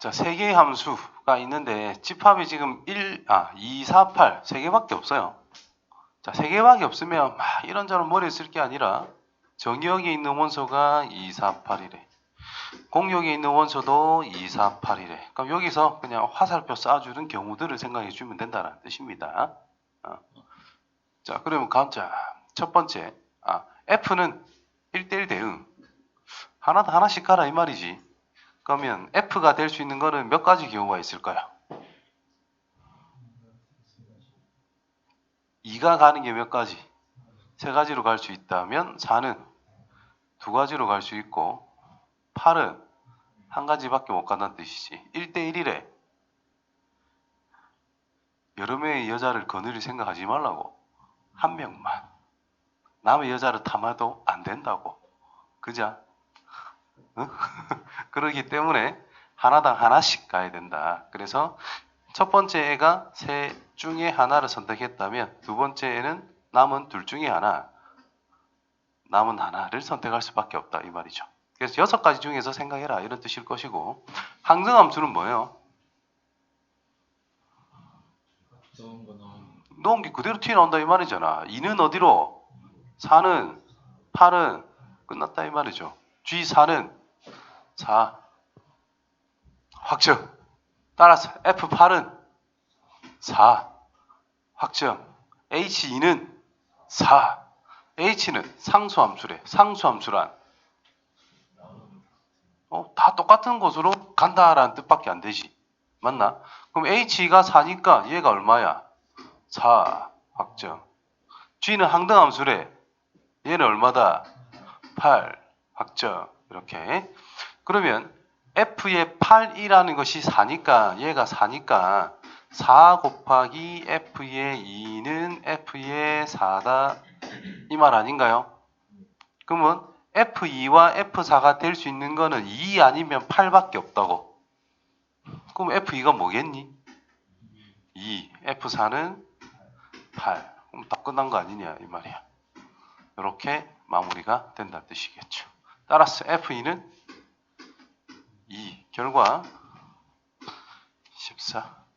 자, 세 개의 함수가 있는데 집합이 지금 1, 아, 2, 4, 8, 세 개밖에 없어요. 자, 세 개밖에 없으면 막 이런저런 머리에 쓸 게 아니라 정의역에 있는 원소가 2, 4, 8이래. 공역에 있는 원소도 2, 4, 8이래. 그럼 여기서 그냥 화살표 쏴주는 경우들을 생각해 주면 된다는 뜻입니다. 어. 자, 그러면 감자. 첫 번째, 아, F는 1대1 대응. 하나도 하나씩 가라 이 말이지. 그러면 F가 될 수 있는 거는 몇 가지 경우가 있을까요? 2가 가는 게 몇 가지? 세 가지로 갈 수 있다면 4는 두 가지로 갈 수 있고 8은 한 가지밖에 못 간다는 뜻이지. 1대1이래. 여러 명의 여자를 거느릴 생각하지 말라고. 한 명만. 남의 여자를 탐해도 안 된다고. 그자? 응? 그러기 때문에 하나당 하나씩 가야 된다. 그래서 첫 번째 애가 세 중에 하나를 선택했다면 두 번째 애는 남은 둘 중에 하나, 남은 하나를 선택할 수밖에 없다 이 말이죠. 그래서 여섯 가지 중에서 생각해라 이런 뜻일 것이고 항등함수는 뭐예요? 넣은 게 그대로 튀어나온다 이 말이잖아. 2는 어디로? 4는 8은 끝났다 이 말이죠. G4는 4 확정. 따라서 F8은 4 확정. H2는 4 H는 상수함수래. 상수함수란 어, 다 똑같은 곳으로 간다라는 뜻밖에 안 되지. 맞나? 그럼 H가 4니까 얘가 얼마야? 4 확정. G는 항등함수래. 얘는 얼마다? 8 확정. 이렇게. 그러면 F의 8이라는 것이 4니까 얘가 4니까 4 곱하기 F의 2는 F의 4다. 이 말 아닌가요? 그러면 F2와 F4가 될 수 있는 거는 2 아니면 8밖에 없다고. 그럼 F2가 뭐겠니? 2. F4는 8. 그럼 다 끝난 거 아니냐 이 말이야. 이렇게 마무리가 된다는 뜻이겠죠. 따라서 F2는 2. 결과 14.